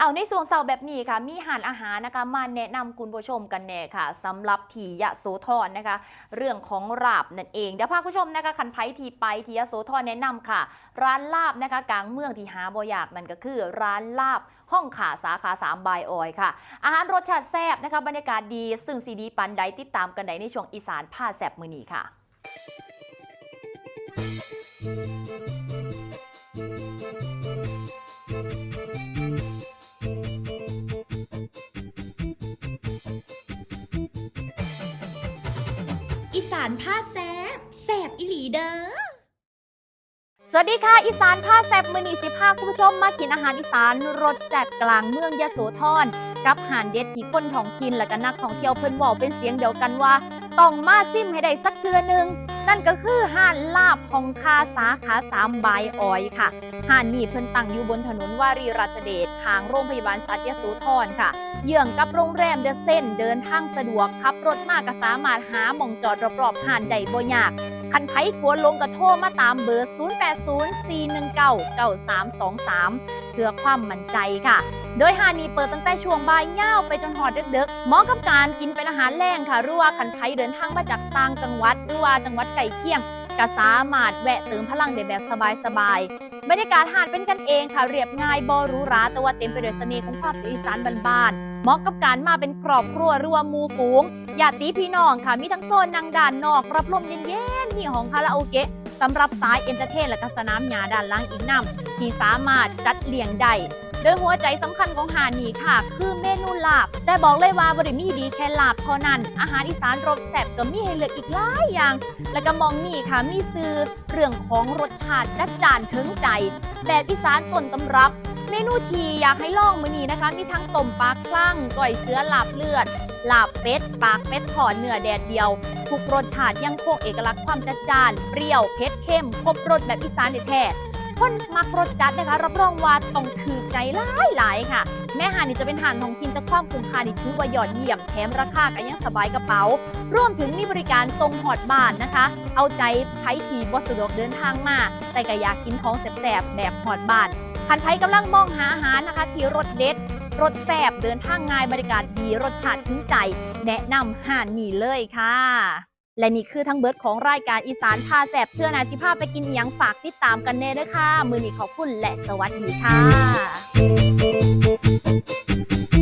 เอาในส่วนเสาร์แบบนี้ค่ะ มีอาหารอาหารนะคะมาแนะนำคุณผู้ชมกันแน่ค่ะสำหรับทียะโสธรนะคะ เรื่องของลาบนั่นเองเดี๋ยวพาคุณผู้ชมนะคะคันไพทีไปทียะโสธรแนะนำค่ะ ร้านลาบนะคะกลางเมืองที่หาบ่อยากนั่นก็คือ ร้านลาบห้องขาสาขา3บายออยค่ะ อาหารรสชาติแซ่บนะคะบรรยากาศดีซึ่งซีดีปันใดติดตามกันได้ในช่วงอีสานผ้าแซ่บมือนีค่ะ อีสานผ้าแซบแซบอีหลีเด้อ สวัสดีค่ะ อีสานผ้าแซบมือนีสิพาคุณผู้ชมมากินอาหารอีสานรสแซบกลางเมืองยะโสธรกับหานเด็ดที่คนท้องถิ่นและก็นักท่องเที่ยวเพิ่นบอกเป็นเสียงเดียวกันว่า ต้องมาซิมให้ได้สักเทือนึง นั่นก็คือห่านลาบของคาสาขาสามบายออยค่ะห่านนี่เพิ่นตั้งอยู่บนถนนวารีราชเดชทางโรงพยาบาลสัตว์ยโสธรค่ะ เยื่องกับโรงแรมเดอะเส้นเดินทางสะดวกขับรถมากก็สามารถหาหม่องจอดรอบๆห่านได้บ่ยาก คันไผกลัวลงกระโทรมาตามเบอร์ 0804199323 เพื่อความมั่นใจค่ะ โดยฮานีเปิดตั้งแต่ช่วงบ่ายย่าไปจนหอดดึกๆเหมาะกับการกินเป็นอาหารแรงค่ะหรือว่าคันไผเดินทางมาจากต่างจังหวัดหรือว่าจังหวัดไก่เคียงก็สามารถแวะเติมพลังได้แบบสบายๆ บรรยากาศหาดเป็นกันเองค่ะ เรียบง่ายบหรูหราแต่ว่าเต็มไปด้วยเสน่ห์ของความอีสานบ้านๆ เหมาะกับการมาเป็นครอบครัวรว่าหมูฝูงญาติพี่น้องค่ะ มีทั้งโซนนางด่านนอก รับลมเย็น ๆมีห้องคาราโอเกะสำหรับสายเอนเตอร์เทนและก็สนามหญ้าด้านล่างอีกนำที่สามารถจัดเลี้ยงได้โดยหัวใจสำคัญของหาดนี้ค่ะ คือเมนูลาบ แต่บอกเลยว่าบริมีดีแค่ลาบเท่านั้น อาหารอีสานรสแซ่บก็มีให้เลือกอีกหลายอย่าง และก็มองนี่ค่ะมีซื้อเรื่องของรสชาติจัดจานถึงใจ แบบอีสานต้นตำรับ เมนูทีอยากให้ลองมื้อนี้นะคะ มีทั้งต้มปลาคลั่งก่อยเสือลาบเลือด ลาบเป็ดปากเป็ดทอดเนื้อแดดเดียว ทุกรสชาติยังคงเอกลักษณ์ความจัดจ้าน เปรี้ยวเผ็ดเข้ม ครบรสแบบอีสานแท้คนมักรสจัดนะคะ รับรองว่าต้องถือใจหลายหลายๆค่ะ แม่หานี่จะเป็นหานทองถิ่นแต่ความคุ้มค่านี่ถือว่ายอดเยี่ยมแถมราคาก็ยังสบายกระเป๋า รวมถึงมีบริการส่งหอดบ้านนะคะ เอาใจใช้ทีบสะดวกเดินทางมา แต่ก็อยากกินของแซ่บๆแบบหอดบ้านคันไทยกำลังมองหาอาหารนะคะ ที่รสเด็ด รสแซ่บเดินทางง่ายบริการดีรสชาติถึงใจ แนะนำห่านนี่เลยค่ะและนี่คือทั้งเบิร์ดของรายการอีสานพาแสบเพื่อนาสิภาพไปกินอียังฝากติดตามกันเน่ด้วยค่ะ มือนี้ขอบคุณและสวัสดีค่ะ